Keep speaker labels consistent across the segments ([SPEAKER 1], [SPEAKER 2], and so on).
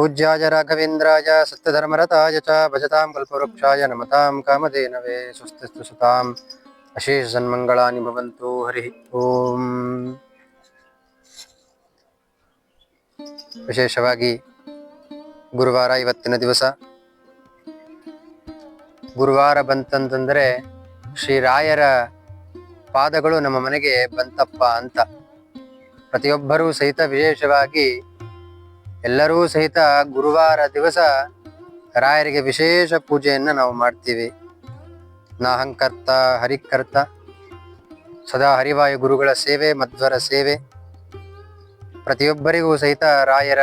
[SPEAKER 1] ಪೂಜ್ಯಾಯ ರಾಘವೇಂದ್ರಾಯ ಸತ್ಯಧರ್ಮರತಾಯ ಚ, ಭಜತಾಂ ಕಲ್ಪವೃಕ್ಷಾಯ ನಮತಾಂ ಕಾಮಧೇನವೇ ಸ್ವಸ್ತಿಸ್ತು ಸುತಾಂ ಅಶೇಷ ಸನ್ಮಂಗಳಾನಿ ಭವಂತು, ಹರಿ ಓಂ. ವಿಶೇಷವಾಗಿ ಗುರುವಾರ ಇವತ್ತಿನ ದಿವಸ. ಗುರುವಾರ ಬಂತಂತಂದರೆ ಶ್ರೀರಾಯರ ಪಾದಗಳು ನಮ್ಮ ಮನೆಗೆ ಬಂತಪ್ಪ ಅಂತ. ಪ್ರತಿಯೊಬ್ಬರೂ ಸಹಿತ ವಿಶೇಷವಾಗಿ ಎಲ್ಲರೂ ಸಹಿತ ಗುರುವಾರ ದಿವಸ ರಾಯರಿಗೆ ವಿಶೇಷ ಪೂಜೆಯನ್ನು ನಾವು ಮಾಡ್ತೀವಿ. ನಾಹಂಕರ್ತ, ಹರಿಕರ್ತ, ಸದಾ ಹರಿವಾಯು ಗುರುಗಳ ಸೇವೆ, ಮಧ್ವರ ಸೇವೆ. ಪ್ರತಿಯೊಬ್ಬರಿಗೂ ಸಹಿತ ರಾಯರ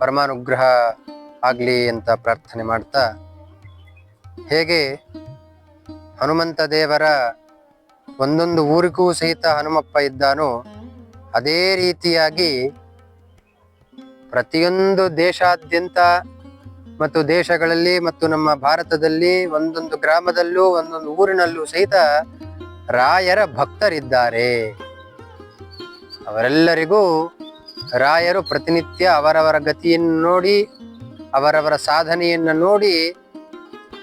[SPEAKER 1] ಪರಮಾನುಗ್ರಹ ಆಗಲಿ ಅಂತ ಪ್ರಾರ್ಥನೆ ಮಾಡ್ತಾ, ಹೇಗೆ ಹನುಮಂತ ದೇವರ ಒಂದೊಂದು ಊರಿಗೂ ಸಹಿತ ಹನುಮಪ್ಪ ಇದ್ದಾನೋ, ಅದೇ ರೀತಿಯಾಗಿ ಪ್ರತಿಯೊಂದು ದೇಶಾದ್ಯಂತ ಮತ್ತು ದೇಶಗಳಲ್ಲಿ ಮತ್ತು ನಮ್ಮ ಭಾರತದಲ್ಲಿ ಒಂದೊಂದು ಗ್ರಾಮದಲ್ಲೂ, ಒಂದೊಂದು ಊರಿನಲ್ಲೂ ಸಹಿತ ರಾಯರ ಭಕ್ತರಿದ್ದಾರೆ. ಅವರೆಲ್ಲರಿಗೂ ರಾಯರು ಪ್ರತಿನಿತ್ಯ ಅವರವರ ಗತಿಯನ್ನು ನೋಡಿ, ಅವರವರ ಸಾಧನೆಯನ್ನು ನೋಡಿ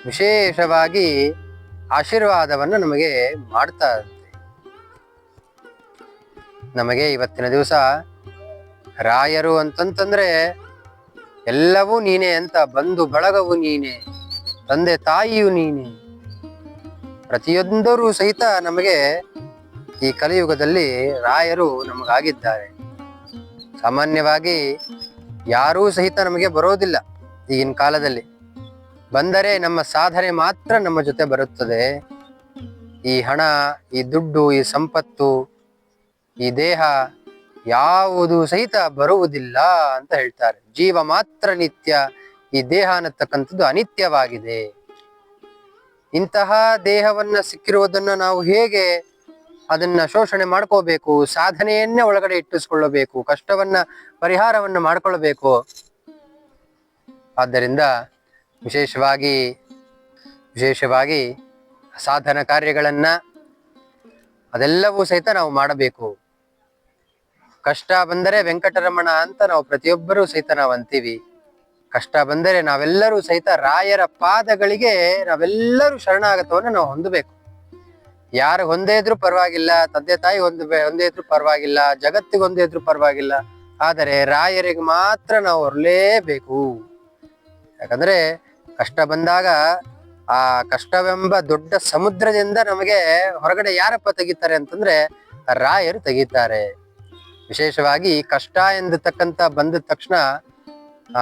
[SPEAKER 1] ವಿಶೇಷವಾಗಿ ಆಶೀರ್ವಾದವನ್ನು ನಮಗೆ ಮಾಡ್ತಾ ನಮಗೆ ಇವತ್ತಿನ ದಿವಸ ರಾಯರು ಅಂತಂತಂದ್ರೆ, ಎಲ್ಲವೂ ನೀನೆ ಅಂತ, ಬಂಧು ಬಳಗವು ನೀನೆ, ತಂದೆ ತಾಯಿಯು ನೀನೆ. ಪ್ರತಿಯೊಂದರೂ ಸಹಿತ ನಮಗೆ ಈ ಕಲಿಯುಗದಲ್ಲಿ ರಾಯರು ನಮಗಾಗಿದ್ದಾರೆ. ಸಾಮಾನ್ಯವಾಗಿ ಯಾರೂ ಸಹಿತ ನಮಗೆ ಬರೋದಿಲ್ಲ ಈಗಿನ ಕಾಲದಲ್ಲಿ. ಬಂದರೆ ನಮ್ಮ ಸಾಧನೆ ಮಾತ್ರ ನಮ್ಮ ಜೊತೆ ಬರುತ್ತದೆ. ಈ ಹಣ, ಈ ದುಡ್ಡು, ಈ ಸಂಪತ್ತು, ಈ ದೇಹ ಯಾವುದು ಸಹಿತ ಬರುವುದಿಲ್ಲ ಅಂತ ಹೇಳ್ತಾರೆ. ಜೀವ ಮಾತ್ರ ನಿತ್ಯ, ಈ ದೇಹ ಅನ್ನತಕ್ಕಂಥದ್ದು ಅನಿತ್ಯವಾಗಿದೆ. ಇಂತಹ ದೇಹವನ್ನ ಸಿಕ್ಕಿರುವುದನ್ನ ನಾವು ಹೇಗೆ ಅದನ್ನ ಶೋಷಣೆ ಮಾಡ್ಕೋಬೇಕು, ಸಾಧನೆಯನ್ನೇ ಒಳಗಡೆ ಇಟ್ಟಿಸ್ಕೊಳ್ಳಬೇಕು, ಕಷ್ಟವನ್ನ, ಪರಿಹಾರವನ್ನ ಮಾಡ್ಕೊಳ್ಬೇಕು. ಆದ್ದರಿಂದ ವಿಶೇಷವಾಗಿ ವಿಶೇಷವಾಗಿ ಸಾಧನ ಕಾರ್ಯಗಳನ್ನ ಅದೆಲ್ಲವೂ ಸಹಿತ ನಾವು ಮಾಡಬೇಕು. ಕಷ್ಟ ಬಂದರೆ ವೆಂಕಟರಮಣ ಅಂತ ನಾವು ಪ್ರತಿಯೊಬ್ಬರೂ ಸಹಿತ ನಾವು ಅಂತೀವಿ. ಕಷ್ಟ ಬಂದರೆ ನಾವೆಲ್ಲರೂ ಸಹಿತ ರಾಯರ ಪಾದಗಳಿಗೆ ನಾವೆಲ್ಲರೂ ಶರಣಾಗತವನ್ನು ನಾವು ಹೊಂದಬೇಕು. ಯಾರು ಹೊಂದೇ ಇದ್ರೂ ಪರವಾಗಿಲ್ಲ, ತಂದೆ ತಾಯಿ ಹೊಂದ ಹೊಂದೇ ಇದ್ರೂ ಪರವಾಗಿಲ್ಲ, ಜಗತ್ತಿಗೆ ಹೊಂದೇ ಇದ್ರೂ ಪರವಾಗಿಲ್ಲ, ಆದರೆ ರಾಯರಿಗೆ ಮಾತ್ರ ನಾವು ಹೊರಲೇಬೇಕು. ಯಾಕಂದ್ರೆ ಕಷ್ಟ ಬಂದಾಗ ಆ ಕಷ್ಟವೆಂಬ ದೊಡ್ಡ ಸಮುದ್ರದಿಂದ ನಮಗೆ ಹೊರಗಡೆ ಯಾರಪ್ಪ ತೆಗಿತಾರೆ ಅಂತಂದ್ರೆ ರಾಯರು ತೆಗಿತಾರೆ. ವಿಶೇಷವಾಗಿ ಕಷ್ಟ ಎಂದತಕ್ಕಂತ ಬಂದ ತಕ್ಷಣ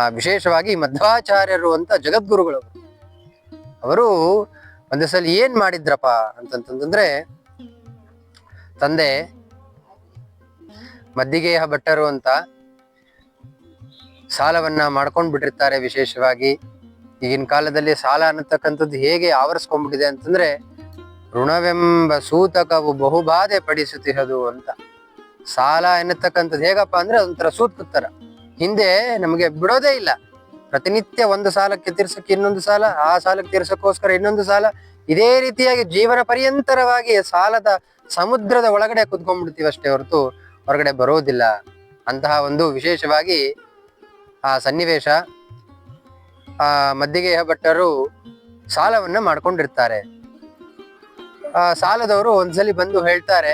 [SPEAKER 1] ವಿಶೇಷವಾಗಿ ಮಧ್ವಾಚಾರ್ಯರು ಅಂತ ಜಗದ್ಗುರುಗಳು ಅವರು. ಒಂದು ಸಲ ಏನ್ ಮಾಡಿದ್ರಪ್ಪ ಅಂತಂತಂದ್ರೆ, ತಂದೆ ಮದ್ದಿಗೆಯ ಭಟ್ಟರು ಅಂತ ಸಾಲವನ್ನ ಮಾಡ್ಕೊಂಡ್ ಬಿಟ್ಟಿರ್ತಾರೆ ವಿಶೇಷವಾಗಿ. ಈಗಿನ ಕಾಲದಲ್ಲಿ ಸಾಲ ಅನ್ನತಕ್ಕಂಥದ್ದು ಹೇಗೆ ಆವರಿಸ್ಕೊಂಡ್ಬಿಟ್ಟಿದೆ ಅಂತಂದ್ರೆ, ಋಣವೆಂಬ ಸೂತಕವು ಬಹುಬಾಧೆ ಪಡಿಸುತ್ತಿರೋದು ಅಂತ. ಸಾಲ ಎನ್ನತಕ್ಕಂಥದ್ದು ಹೇಗಪ್ಪ ಅಂದ್ರೆ ಅದೊಂಥರ ಸೂತ್ರ ತರ ಹಿಂದೆ ನಮಗೆ ಬಿಡೋದೇ ಇಲ್ಲ. ಪ್ರತಿನಿತ್ಯ ಒಂದು ಸಾಲಕ್ಕೆ ತೀರ್ಸಕ್ಕೆ ಇನ್ನೊಂದು ಸಾಲ, ಆ ಸಾಲಕ್ಕೆ ತೀರ್ಸಕ್ಕೋಸ್ಕರ ಇನ್ನೊಂದು ಸಾಲ. ಇದೇ ರೀತಿಯಾಗಿ ಜೀವನ ಪರ್ಯಂತರವಾಗಿ ಸಾಲದ ಸಮುದ್ರದ ಒಳಗಡೆ ಕುತ್ಕೊಂಡ್ಬಿಡ್ತೀವಿ ಅಷ್ಟೇ ಹೊರತು ಹೊರಗಡೆ ಬರೋದಿಲ್ಲ. ಅಂತಹ ಒಂದು ವಿಶೇಷವಾಗಿ ಆ ಸನ್ನಿವೇಶ, ಆ ಮದ್ದಿಗೆಯ ಭಟ್ಟರು ಸಾಲವನ್ನ ಮಾಡ್ಕೊಂಡಿರ್ತಾರೆ. ಆ ಸಾಲದವರು ಒಂದ್ಸಲಿ ಬಂದು ಹೇಳ್ತಾರೆ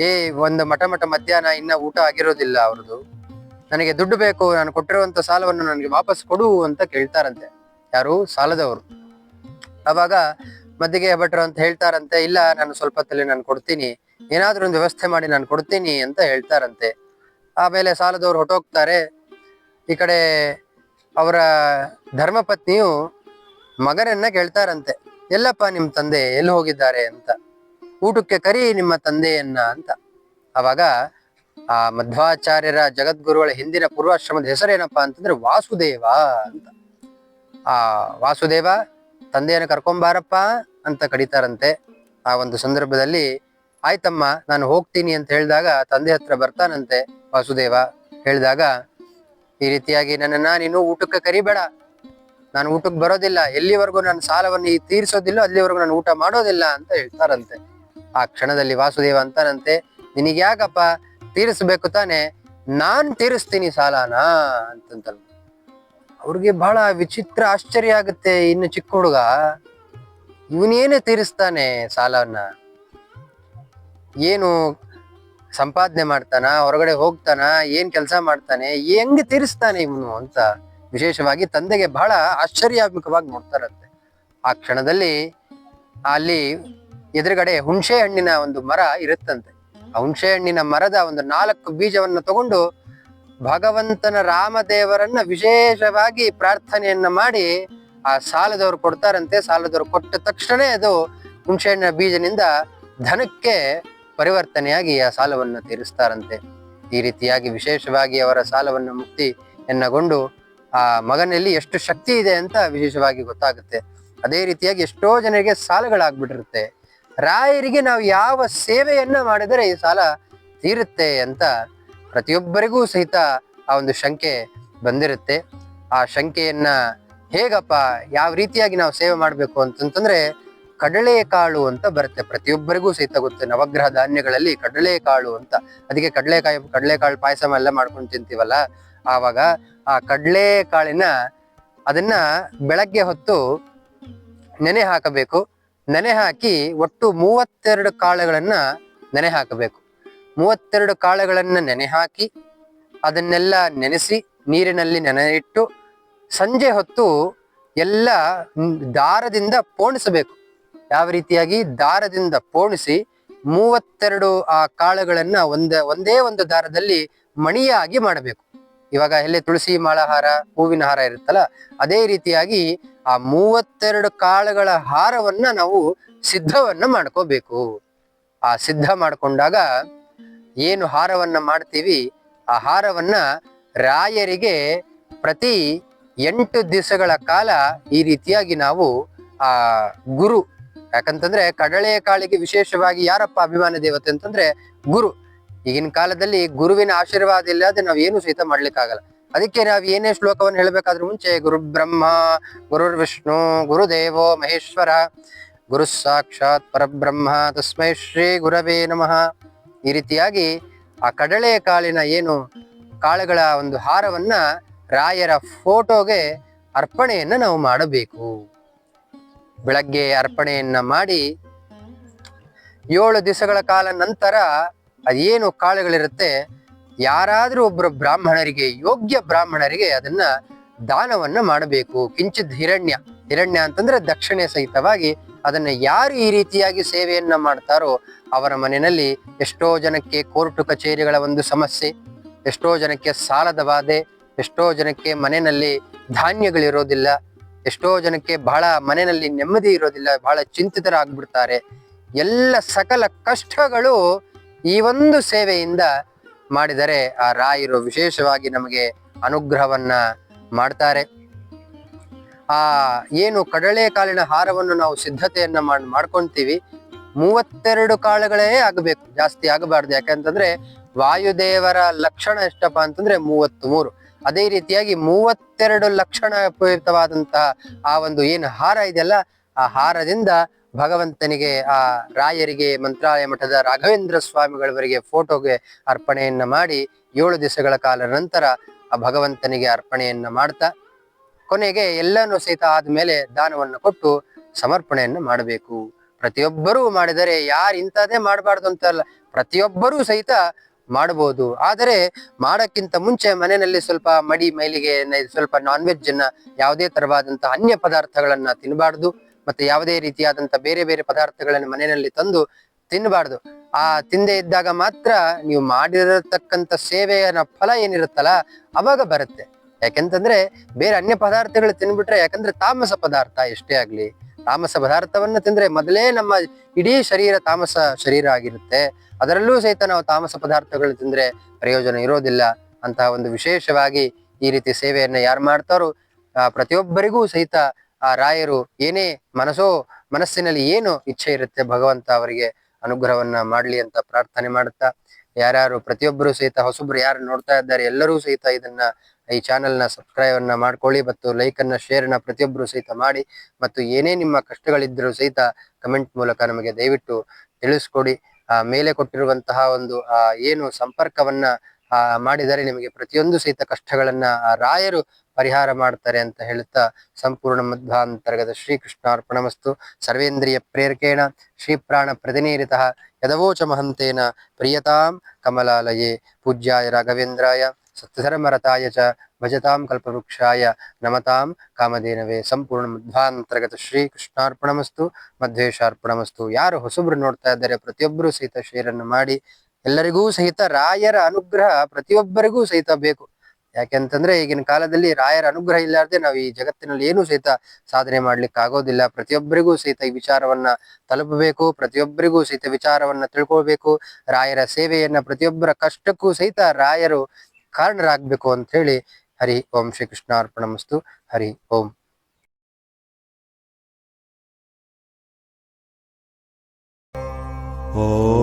[SPEAKER 1] ಏ, ಒಂದು ಮಠ ಮಠ ಮಧ್ಯಾಹ್ನ ಇನ್ನ ಊಟ ಆಗಿರೋದಿಲ್ಲ ಅವ್ರದ್ದು ನನಗೆ ದುಡ್ಡು ಬೇಕು, ನಾನು ಕೊಟ್ಟಿರುವಂತ ಸಾಲವನ್ನು ನನಗೆ ವಾಪಸ್ ಕೊಡು ಅಂತ ಕೇಳ್ತಾರಂತೆ. ಯಾರು? ಸಾಲದವರು. ಅವಾಗ ಮದ್ದಿಗೆ ಭಟ್ರು ಅಂತ ಹೇಳ್ತಾರಂತೆ, ಇಲ್ಲ, ನಾನು ಸ್ವಲ್ಪ ತಲೆ ನಾನು ಕೊಡ್ತೀನಿ. ಏನಾದ್ರೂ ಒಂದು ವ್ಯವಸ್ಥೆ ಮಾಡಿ ನಾನು ಕೊಡ್ತೀನಿ ಅಂತ ಹೇಳ್ತಾರಂತೆ. ಆಮೇಲೆ ಸಾಲದವ್ರು ಹೊಟ್ಟೋಗ್ತಾರೆ ಈ ಕಡೆ ಅವರ ಧರ್ಮಪತ್ನಿಯು ಮಗನನ್ನ ಕೇಳ್ತಾರಂತೆ. ಎಲ್ಲಪ್ಪ ನಿಮ್ಮ ತಂದೆ ಎಲ್ಲಿ ಹೋಗಿದ್ದಾರೆ ಅಂತ. ಊಟಕ್ಕೆ ಕರಿ ನಿಮ್ಮ ತಂದೆಯನ್ನ ಅಂತ. ಅವಾಗ ಆ ಮಧ್ವಾಚಾರ್ಯರ ಜಗದ್ಗುರುಗಳ ಹಿಂದಿನ ಪೂರ್ವಾಶ್ರಮದ ಹೆಸರೇನಪ್ಪಾ ಅಂತಂದ್ರೆ ವಾಸುದೇವ ಅಂತ. ಆ ವಾಸುದೇವ ತಂದೆಯನ್ನು ಕರ್ಕೊಂಬಾರಪ್ಪ ಅಂತ ಕಡಿತಾರಂತೆ. ಆ ಒಂದು ಸಂದರ್ಭದಲ್ಲಿ, ಆಯ್ತಮ್ಮ, ನಾನು ಹೋಗ್ತೀನಿ ಅಂತ ಹೇಳಿದಾಗ ತಂದೆ ಹತ್ರ ಬರ್ತಾನಂತೆ ವಾಸುದೇವ. ಹೇಳಿದಾಗ, ಈ ರೀತಿಯಾಗಿ ನನ್ನನ್ನ ನೀನು ಊಟಕ್ಕೆ ಕರಿಬೇಡ. ನಾನು ಊಟಕ್ಕೆ ಬರೋದಿಲ್ಲ. ಎಲ್ಲಿವರೆಗೂ ನನ್ನ ಸಾಲವನ್ನು ತೀರಿಸೋದಿಲ್ಲ, ಅಲ್ಲಿವರೆಗೂ ನಾನು ಊಟ ಮಾಡೋದಿಲ್ಲ ಅಂತ ಹೇಳ್ತಾರಂತೆ. ಆ ಕ್ಷಣದಲ್ಲಿ ವಾಸುದೇವ ಅಂತಾನಂತೆ, ನಿನಗೆ ಯಾಕಪ್ಪ? ತೀರಿಸ್ಬೇಕು ತಾನೆ? ನಾನ್ ತೀರಿಸ್ತೀನಿ ಸಾಲಾನ? ಅಂತಂತ ಅವ್ರಿಗೆ ಬಹಳ ವಿಚಿತ್ರ ಆಶ್ಚರ್ಯ ಆಗುತ್ತೆ ಇನ್ನು ಚಿಕ್ಕ ಹುಡುಗ. ಇವನೇನೆ ತೀರಿಸ್ತಾನೆ ಸಾಲವನ್ನ ಏನು ಸಂಪಾದನೆ ಮಾಡ್ತಾನ? ಹೊರಗಡೆ ಹೋಗ್ತಾನ? ಏನ್ ಕೆಲಸ ಮಾಡ್ತಾನೆ? ಹೆಂಗ್ ತೀರಿಸ್ತಾನೆ ಇವನು ಅಂತ ವಿಶೇಷವಾಗಿ ತಂದೆಗೆ ಬಹಳ ಆಶ್ಚರ್ಯಾತ್ಮಕವಾಗಿ ನೋಡ್ತಾರಂತೆ. ಆ ಕ್ಷಣದಲ್ಲಿ ಅಲ್ಲಿ ಎದುರುಗಡೆ ಹುಣಸೆ ಹಣ್ಣಿನ ಒಂದು ಮರ ಇರುತ್ತಂತೆ. ಆ ಹುಣಸೆ ಹಣ್ಣಿನ ಮರದ ಒಂದು ನಾಲ್ಕು ಬೀಜವನ್ನು ತಗೊಂಡು ಭಗವಂತನ ರಾಮದೇವರನ್ನ ವಿಶೇಷವಾಗಿ ಪ್ರಾರ್ಥನೆಯನ್ನ ಮಾಡಿ ಆ ಸಾಲದವರು ಕೊಡ್ತಾರಂತೆ. ಸಾಲದವರು ಕೊಟ್ಟ ತಕ್ಷಣ ಅದು ಹುಣಸೆ ಹಣ್ಣಿನ ಬೀಜನಿಂದ ಧನಕ್ಕೆ ಪರಿವರ್ತನೆಯಾಗಿ ಆ ಸಾಲವನ್ನು ತೀರಿಸ್ತಾರಂತೆ. ಈ ರೀತಿಯಾಗಿ ವಿಶೇಷವಾಗಿ ಅವರ ಸಾಲವನ್ನು ಮುಕ್ತಿ ಎನ್ನಗೊಂಡು ಆ ಮಗನಲ್ಲಿ ಎಷ್ಟು ಶಕ್ತಿ ಇದೆ ಅಂತ ವಿಶೇಷವಾಗಿ ಗೊತ್ತಾಗುತ್ತೆ. ಅದೇ ರೀತಿಯಾಗಿ ಎಷ್ಟೋ ಜನರಿಗೆ ಸಾಲಗಳಾಗ್ಬಿಟ್ಟಿರುತ್ತೆ. ರಾಯರಿಗೆ ನಾವು ಯಾವ ಸೇವೆಯನ್ನ ಮಾಡಿದರೆ ಈ ಸಾಲ ತೀರುತ್ತೆ ಅಂತ ಪ್ರತಿಯೊಬ್ಬರಿಗೂ ಸಹಿತ ಆ ಒಂದು ಶಂಕೆ ಬಂದಿರುತ್ತೆ. ಆ ಶಂಕೆಯನ್ನ ಹೇಗಪ್ಪ, ಯಾವ ರೀತಿಯಾಗಿ ನಾವು ಸೇವೆ ಮಾಡಬೇಕು ಅಂತಂತಂದ್ರೆ ಕಡಲೆಕಾಳು ಅಂತ ಬರುತ್ತೆ. ಪ್ರತಿಯೊಬ್ಬರಿಗೂ ಸಹಿತ ಗೊತ್ತು, ನವಗ್ರಹ ಧಾನ್ಯಗಳಲ್ಲಿ ಕಡಲೆಕಾಳು ಅಂತ. ಅದಕ್ಕೆ ಕಡಲೆಕಾಯಿ ಕಡಲೆಕಾಳು ಪಾಯಸ ಎಲ್ಲ ಮಾಡ್ಕೊಂಡು ತಿಂತೀವಲ್ಲ? ಆವಾಗ ಆ ಕಡಲೆಕಾಳಿನ ಅದನ್ನ ಬೆಳಗ್ಗೆ ಹೊತ್ತು ನೆನೆ ಹಾಕಬೇಕು. ನೆನೆ ಹಾಕಿ ಒಟ್ಟು ಮೂವತ್ತೆರಡು ಕಾಳುಗಳನ್ನ ನೆನೆ ಹಾಕಬೇಕು ಮೂವತ್ತೆರಡು ಕಾಳುಗಳನ್ನ ನೆನೆ ಹಾಕಿ ಅದನ್ನೆಲ್ಲ ನೆನೆಸಿ ನೀರಿನಲ್ಲಿ ನೆನೆ ಇಟ್ಟು ಸಂಜೆ ಹೊತ್ತು ಎಲ್ಲ ದಾರದಿಂದ ಪೋಣಿಸಬೇಕು. ಯಾವ ರೀತಿಯಾಗಿ? ದಾರದಿಂದ ಪೋಣಿಸಿ ಮೂವತ್ತೆರಡು ಆ ಕಾಳುಗಳನ್ನ ಒಂದ, ಒಂದೇ ಒಂದು ದಾರದಲ್ಲಿ ಮಣಿಯಾಗಿ ಮಾಡಬೇಕು. ಇವಾಗ ಎಲ್ಲೇ ತುಳಸಿ ಮಾಳಹಾರ ಹೂವಿನ ಹಾರ ಇರುತ್ತಲ್ಲ, ಅದೇ ರೀತಿಯಾಗಿ ಆ ಮೂವತ್ತೆರಡು ಕಾಳುಗಳ ಹಾರವನ್ನ ನಾವು ಸಿದ್ಧವನ್ನ ಮಾಡ್ಕೋಬೇಕು. ಆ ಸಿದ್ಧ ಮಾಡ್ಕೊಂಡಾಗ ಏನು ಹಾರವನ್ನ ಮಾಡ್ತೀವಿ? ಆ ಹಾರವನ್ನ ರಾಯರಿಗೆ ಪ್ರತಿ ಎಂಟು ದಿವಸಗಳ ಕಾಲ ಈ ರೀತಿಯಾಗಿ ನಾವು, ಆ, ಗುರು, ಯಾಕಂತಂದ್ರೆ ಕಡಳೆ ಕಾಳಿಗೆ ವಿಶೇಷವಾಗಿ ಯಾರಪ್ಪ ಅಭಿಮಾನ ದೇವತೆ ಅಂತಂದ್ರೆ ಗುರು. ಈಗಿನ ಕಾಲದಲ್ಲಿ ಗುರುವಿನ ಆಶೀರ್ವಾದ ಇಲ್ಲದೆ ನಾವು ಏನು ಸಹಿತ ಮಾಡ್ಲಿಕ್ಕಾಗಲ್ಲ. ಅದಕ್ಕೆ ನಾವು ಏನೇ ಶ್ಲೋಕವನ್ನು ಹೇಳಬೇಕಾದ್ರೂ ಮುಂಚೆ ಗುರು ಬ್ರಹ್ಮ ಗುರುರ್ ವಿಷ್ಣು ಗುರುದೇವೋ ಮಹೇಶ್ವರ, ಗುರು ಸಾಕ್ಷಾತ್ ಪರಬ್ರಹ್ಮ, ತಸ್ಮೈ ಶ್ರೀ ಗುರವೇ ನಮಃ. ಈ ರೀತಿಯಾಗಿ ಆ ಕಡಲೆ ಕಾಳಿನ ಏನು ಕಾಳುಗಳ ಒಂದು ಹಾರವನ್ನ ರಾಯರ ಫೋಟೋಗೆ ಅರ್ಪಣೆಯನ್ನ ನಾವು ಮಾಡಬೇಕು. ಬೆಳಗ್ಗೆ ಅರ್ಪಣೆಯನ್ನ ಮಾಡಿ ಏಳು ದಿವಸಗಳ ಕಾಲ ನಂತರ ಅದೇನು ಕಾಳುಗಳಿರುತ್ತೆ ಯಾರಾದ್ರೂ ಒಬ್ಬರು ಬ್ರಾಹ್ಮಣರಿಗೆ, ಯೋಗ್ಯ ಬ್ರಾಹ್ಮಣರಿಗೆ ಅದನ್ನ ದಾನವನ್ನ ಮಾಡಬೇಕು. ಕಿಂಚಿತ್ ಹಿರಣ್ಯ. ಹಿರಣ್ಯ ಅಂತಂದ್ರೆ ದಕ್ಷಿಣೆ ಸಹಿತವಾಗಿ ಅದನ್ನ ಯಾರು ಈ ರೀತಿಯಾಗಿ ಸೇವೆಯನ್ನ ಮಾಡ್ತಾರೋ ಅವರ ಮನೆಯಲ್ಲಿ ಎಷ್ಟೋ ಜನಕ್ಕೆ ಕೋರ್ಟು ಕಚೇರಿಗಳ ಒಂದು ಸಮಸ್ಯೆ, ಎಷ್ಟೋ ಜನಕ್ಕೆ ಸಾಲದ ಬಾಧೆ, ಎಷ್ಟೋ ಜನಕ್ಕೆ ಮನೆಯಲ್ಲಿ ಧಾನ್ಯಗಳಿರೋದಿಲ್ಲ, ಎಷ್ಟೋ ಜನಕ್ಕೆ ಬಹಳ ಮನೆಯಲ್ಲಿ ನೆಮ್ಮದಿ ಇರೋದಿಲ್ಲ, ಬಹಳ ಚಿಂತಿತರಾಗ್ಬಿಡ್ತಾರೆ. ಎಲ್ಲ ಸಕಲ ಕಷ್ಟಗಳು ಈ ಒಂದು ಸೇವೆಯಿಂದ ಮಾಡಿದರೆ ಆ ರಾಯರು ವಿಶೇಷವಾಗಿ ನಮಗೆ ಅನುಗ್ರಹವನ್ನ ಮಾಡ್ತಾರೆ. ಆ ಏನು ಕಡಳೆ ಕಾಲಿನ ಹಾರವನ್ನು ನಾವು ಸಿದ್ಧತೆಯನ್ನ ಮಾಡಿ, ಮಾಡ್ಕೊಂತೀವಿ, ಮೂವತ್ತೆರಡು ಕಾಳುಗಳೇ ಆಗಬೇಕು, ಜಾಸ್ತಿ ಆಗಬಾರ್ದು. ಯಾಕಂತಂದ್ರೆ ವಾಯುದೇವರ ಲಕ್ಷಣ ಎಷ್ಟಪ್ಪ ಅಂತಂದ್ರೆ ಮೂವತ್ತ್ ಮೂರು ಅದೇ ರೀತಿಯಾಗಿ ಮೂವತ್ತೆರಡು ಲಕ್ಷಣ ಉಪಯುಕ್ತವಾದಂತಹ ಆ ಒಂದು ಏನು ಹಾರ ಇದೆಯಲ್ಲ, ಆ ಹಾರದಿಂದ ಭಗವಂತನಿಗೆ, ಆ ರಾಯರಿಗೆ, ಮಂತ್ರಾಲಯ ಮಠದ ರಾಘವೇಂದ್ರ ಸ್ವಾಮಿಗಳವರಿಗೆ ಫೋಟೋಗೆ ಅರ್ಪಣೆಯನ್ನ ಮಾಡಿ ಏಳು ದಿವಸಗಳ ಕಾಲ ನಂತರ ಆ ಭಗವಂತನಿಗೆ ಅರ್ಪಣೆಯನ್ನ ಮಾಡ್ತಾ, ಕೊನೆಗೆ ಎಲ್ಲನೂ ಸಹಿತ ಆದ್ಮೇಲೆ ದಾನವನ್ನು ಕೊಟ್ಟು ಸಮರ್ಪಣೆಯನ್ನು ಮಾಡಬೇಕು. ಪ್ರತಿಯೊಬ್ಬರೂ ಮಾಡಿದರೆ ಯಾರು ಇಂಥದ್ದೇ ಮಾಡಬಾರ್ದು ಅಂತಲ್ಲ ಪ್ರತಿಯೊಬ್ಬರೂ ಸಹಿತ ಮಾಡಬಹುದು ಆದರೆ ಮಾಡಕ್ಕಿಂತ ಮುಂಚೆ ಮನೆಯಲ್ಲಿ ಸ್ವಲ್ಪ ಮಡಿ, ಮೈಲಿಗೆ ಸ್ವಲ್ಪ ನಾನ್ ವೆಜ್ ಅನ್ನ ಯಾವುದೇ ತರವಾದಂತಹ ಅನ್ಯ ಪದಾರ್ಥಗಳನ್ನ ತಿನ್ನಬಾರ್ದು ಮತ್ತೆ ಯಾವುದೇ ರೀತಿಯಾದಂತ ಬೇರೆ ಬೇರೆ ಪದಾರ್ಥಗಳನ್ನು ಮನೆಯಲ್ಲಿ ತಂದು ತಿನ್ನಬಾರ್ದು. ಆ ತಿಂದೆ ಇದ್ದಾಗ ಮಾತ್ರ ನೀವು ಮಾಡಿರತಕ್ಕಂಥ ಸೇವೆಯ ಫಲ ಏನಿರುತ್ತಲ್ಲ, ಅವಾಗ ಬರುತ್ತೆ. ಯಾಕೆಂತಂದ್ರೆ ಬೇರೆ ಅನ್ಯ ಪದಾರ್ಥಗಳು ತಿನ್ಬಿಟ್ರೆ ಯಾಕಂದ್ರೆ ತಾಮಸ ಪದಾರ್ಥ ಎಷ್ಟೇ ಆಗ್ಲಿ, ತಾಮಸ ಪದಾರ್ಥವನ್ನು ತಿಂದ್ರೆ ಮೊದಲೇ ನಮ್ಮ ಇಡೀ ಶರೀರ ತಾಮಸ ಶರೀರ ಆಗಿರುತ್ತೆ. ಅದರಲ್ಲೂ ಸಹಿತ ನಾವು ತಾಮಸ ಪದಾರ್ಥಗಳು ತಿಂದ್ರೆ ಪ್ರಯೋಜನ ಇರೋದಿಲ್ಲ. ಅಂತಹ ಒಂದು ವಿಶೇಷವಾಗಿ ಈ ರೀತಿ ಸೇವೆಯನ್ನ ಯಾರು ಮಾಡ್ತಾರೋ ಪ್ರತಿಯೊಬ್ಬರಿಗೂ ಸಹಿತ ಆ ರಾಯರು ಏನೇ ಮನಸ್ಸೋ ಮನಸ್ಸಿನಲ್ಲಿ ಏನು ಇಚ್ಛೆ ಇರುತ್ತೆ ಭಗವಂತ ಅವರಿಗೆ ಅನುಗ್ರಹವನ್ನ ಮಾಡ್ಲಿ ಅಂತ ಪ್ರಾರ್ಥನೆ ಮಾಡುತ್ತಾ, ಯಾರ್ಯಾರು ಪ್ರತಿಯೊಬ್ಬರು ಸಹಿತ ಹೊಸಬ್ರು ಯಾರು ನೋಡ್ತಾ ಇದ್ದಾರೆ ಎಲ್ಲರೂ ಸಹಿತ ಇದನ್ನ ಈ ಚಾನೆಲ್ನ ಸಬ್ಸ್ಕ್ರೈಬ್ ಅನ್ನ ಮಾಡ್ಕೊಳ್ಳಿ ಮತ್ತು ಲೈಕ್ ಅನ್ನ ಶೇರ್ನ ಪ್ರತಿಯೊಬ್ಬರು ಸಹಿತ ಮಾಡಿ ಮತ್ತು ಏನೇ ನಿಮ್ಮ ಕಷ್ಟಗಳಿದ್ದರೂ ಸಹಿತ ಕಮೆಂಟ್ ಮೂಲಕ ನಮಗೆ ದಯವಿಟ್ಟು ತಿಳಿಸ್ಕೊಡಿ. ಆ ಮೇಲೆ ಕೊಟ್ಟಿರುವಂತಹ ಒಂದು, ಆ ಏನು ಸಂಪರ್ಕವನ್ನ, ಆ, ಮಾಡಿದರೆ ನಿಮಗೆ ಪ್ರತಿಯೊಂದು ಸಹಿತ ಕಷ್ಟಗಳನ್ನ ರಾಯರು ಪರಿಹಾರ ಮಾಡ್ತಾರೆ ಅಂತ ಹೇಳುತ್ತಾ ಸಂಪೂರ್ಣ ಮಧ್ವಾಂತರ್ಗತ ಶ್ರೀಕೃಷ್ಣಾರ್ಪಣಮಸ್ತು. ಸರ್ವೇಂದ್ರಿಯ ಪ್ರೇರಕೇಣ ಶ್ರೀಪ್ರಾಣ ಪ್ರತಿನಿರಿತಃ. ಯದವೋಚ ಮಹಂತೇನ ಪ್ರಿಯತಾಂ ಕಮಲಾಲಯೇ. ಪೂಜ್ಯಾಯ ರಾಘವೇಂದ್ರಾಯ. ಸತ್ಯಧರ್ಮರತಾಯ ಚ ಭಜತಾಂ ಕಲ್ಪವೃಕ್ಷಾಯ. ನಮತಾಂ ಕಾಮಧೇನವೇ. ಸಂಪೂರ್ಣ ಮಧ್ವಾಂತರ್ಗತ ಶ್ರೀ ಕೃಷ್ಣಾರ್ಪಣಮಸ್ತು ಮಧ್ವೇಶಾರ್ಪಣಮಸ್ತು ಯಾರು ಹೊಸಬ್ರು ನೋಡ್ತಾ ಇದ್ದಾರೆ ಪ್ರತಿಯೊಬ್ಬರು ಸಹಿತ ಶೇರನ್ನು ಮಾಡಿ, ಎಲ್ಲರಿಗೂ ಸಹಿತ ರಾಯರ ಅನುಗ್ರಹ, ಪ್ರತಿಯೊಬ್ಬರಿಗೂ ಸಹಿತ ಬೇಕು. ಯಾಕೆಂತಂದ್ರೆ ಈಗಿನ ಕಾಲದಲ್ಲಿ ರಾಯರ ಅನುಗ್ರಹ ಇಲ್ಲಾರ್ದೆ ನಾವು ಈ ಜಗತ್ತಿನಲ್ಲಿ ಏನು ಸಹಿತ ಸಾಧನೆ ಮಾಡ್ಲಿಕ್ಕೆ ಆಗೋದಿಲ್ಲ. ಪ್ರತಿಯೊಬ್ಬರಿಗೂ ಸಹಿತ ಈ ವಿಚಾರವನ್ನ ತಲುಪಬೇಕು, ಪ್ರತಿಯೊಬ್ಬರಿಗೂ ಸಹಿತ ವಿಚಾರವನ್ನ ತಿಳ್ಕೊಳ್ಬೇಕು. ರಾಯರ ಸೇವೆಯನ್ನ ಪ್ರತಿಯೊಬ್ಬರ ಕಷ್ಟಕ್ಕೂ ಸಹಿತ ರಾಯರು ಕಾರಣರಾಗ್ಬೇಕು ಅಂತ ಹೇಳಿ ಹರಿ ಓಂ ಶ್ರೀ ಕೃಷ್ಣಾರ್ಪಣಮಸ್ತು ಹರಿ ಓಂ.
[SPEAKER 2] ॐ